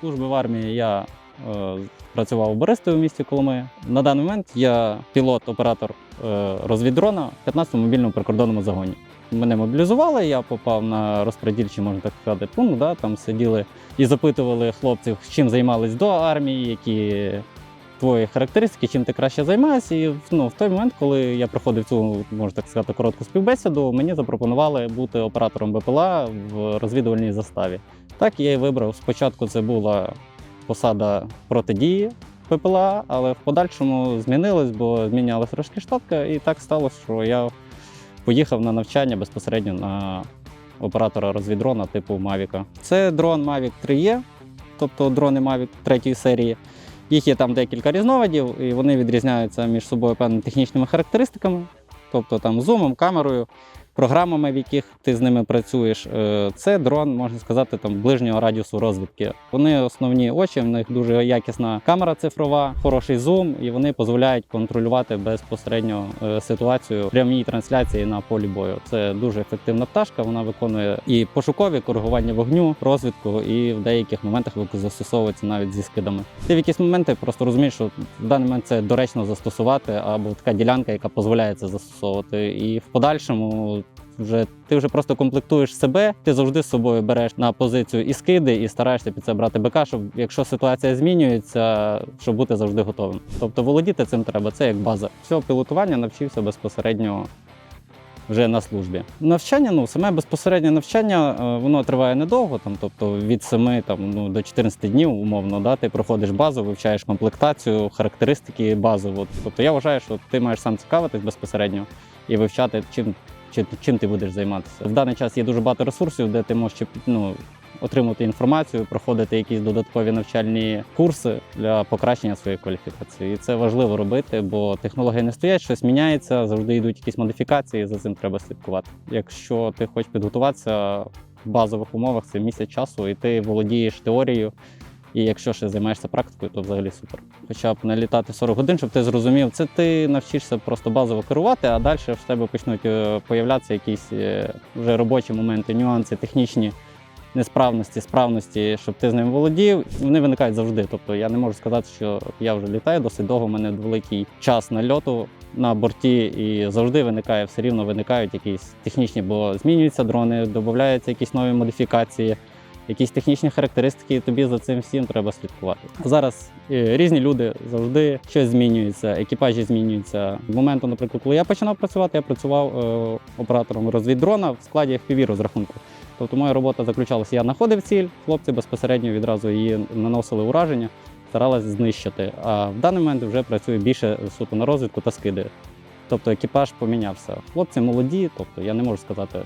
служби в армії я е, працював у Бористові в місті Коломи. На даний момент я пілот-оператор е, розвіддрона в 15-му мобільному прикордонному загоні. Мене мобілізували, я попав на розпредільчий, можна так сказати, пункт. Да, там сиділи і запитували хлопців, чим займались до армії, які твої характеристики, чим ти краще займаєшся. І ну, в той момент, коли я проходив цю, можна так сказати, коротку співбесіду, мені запропонували бути оператором БПЛА в розвідувальній заставі. Так я і вибрав. Спочатку це була посада протидії ППЛА, але в подальшому змінилось, бо змінялася трошки штатка, і так сталося, що я поїхав на навчання безпосередньо на оператора розвіддрона типу Mavic. Це дрон Mavic 3E, тобто дрони Mavic 3 серії. Їх є там декілька різновидів, і вони відрізняються між собою певними технічними характеристиками, тобто там зумом, камерою, програмами, в яких ти з ними працюєш. Е, Це дрон, можна сказати, там ближнього радіусу розвідки. Вони основні очі, в них дуже якісна камера цифрова, хороший зум, і вони дозволяють контролювати безпосередньо е, ситуацію прямій трансляції на полі бою. Це дуже ефективна пташка. Вона виконує і пошукові коригування вогню, розвідку, і в деяких моментах застосовується навіть зі скидами. Ти в якісь моменти просто розумієш, що в даний момент це доречно застосувати, або така ділянка, яка дозволяє це застосовувати. І в подальшому вже ти вже просто комплектуєш себе. Ти завжди з собою береш на позицію і скиди, і стараєшся під це брати БК, щоб якщо ситуація змінюється, щоб бути завжди готовим. Тобто володіти цим треба, це як база. Всього пілотування навчився безпосередньо. Вже на службі. Навчання, ну саме безпосереднє навчання, е, воно триває недовго, там, тобто від 7 там, ну, до 14 днів, умовно, да, ти проходиш базу, вивчаєш комплектацію, характеристики базово. Тобто я вважаю, що ти маєш сам цікавитись безпосередньо і вивчати, чим, чи- чим ти будеш займатися. В даний час є дуже багато ресурсів, де ти можеш ну, отримати інформацію, проходити якісь додаткові навчальні курси для покращення своєї кваліфікації. І це важливо робити, бо технології не стоять, щось міняється, завжди йдуть якісь модифікації, за цим треба слідкувати. Якщо ти хочеш підготуватися в базових умовах, це місяць часу, і ти володієш теорією. І якщо ще займаєшся практикою, то взагалі супер. Хоча б не літати 40 годин, щоб ти зрозумів, це ти навчишся просто базово керувати, а далі в тебе почнуть е, появлятися якісь е, вже робочі моменти, нюанси, технічні несправності, справності, щоб ти з ним володів. Вони виникають завжди. Тобто я не можу сказати, що я вже літаю досить довго. У мене великий час нальоту на борті, і завжди виникає все рівно виникають якісь технічні, бо змінюються дрони, додаються якісь нові модифікації. Якісь технічні характеристики, тобі за цим всім треба слідкувати. Зараз е, різні люди завжди щось змінюється, екіпажі змінюються. З моменту, наприклад, коли я починав працювати, я працював е, оператором розвіддрона в складі FPV розрахунку. Тобто моя робота заключалася, я знаходив ціль, хлопці безпосередньо відразу її наносили ураження, старалися знищити. А в даний момент вже працюю більше суто на розвідку та скиди. Тобто екіпаж помінявся. Хлопці молоді, тобто я не можу сказати.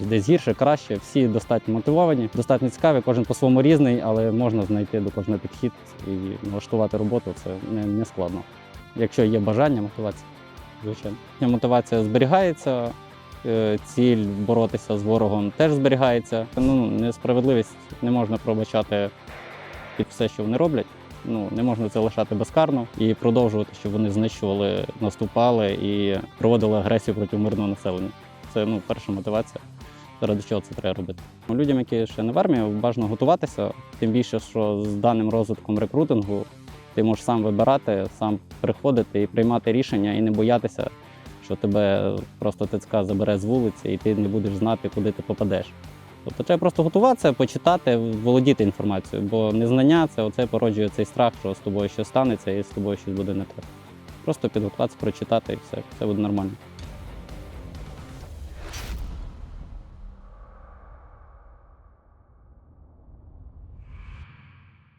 Десь гірше, краще, всі достатньо мотивовані, достатньо цікаві, кожен по-своєму різний, але можна знайти до кожного підхід і налаштувати роботу це не, не складно. Якщо є бажання, мотивація, звичайно. Мотивація зберігається, е, ціль боротися з ворогом теж зберігається. Ну, несправедливість не можна пробачати під все, що вони роблять. Ну, не можна це лишати безкарно і продовжувати, щоб вони знищували, наступали і проводили агресію проти мирного населення. Це ну, перша мотивація, заради чого це треба робити. Людям, які ще не в армії, бажано готуватися, тим більше, що з даним розвитком рекрутингу ти можеш сам вибирати, сам приходити і приймати рішення, і не боятися, що тебе просто ТЦК забере з вулиці, і ти не будеш знати, куди ти попадеш. Тобто треба просто готуватися, почитати, володіти інформацією, бо незнання це оце породжує цей страх, що з тобою щось станеться і з тобою щось буде не так. Просто підготуватися, прочитати і все, все буде нормально.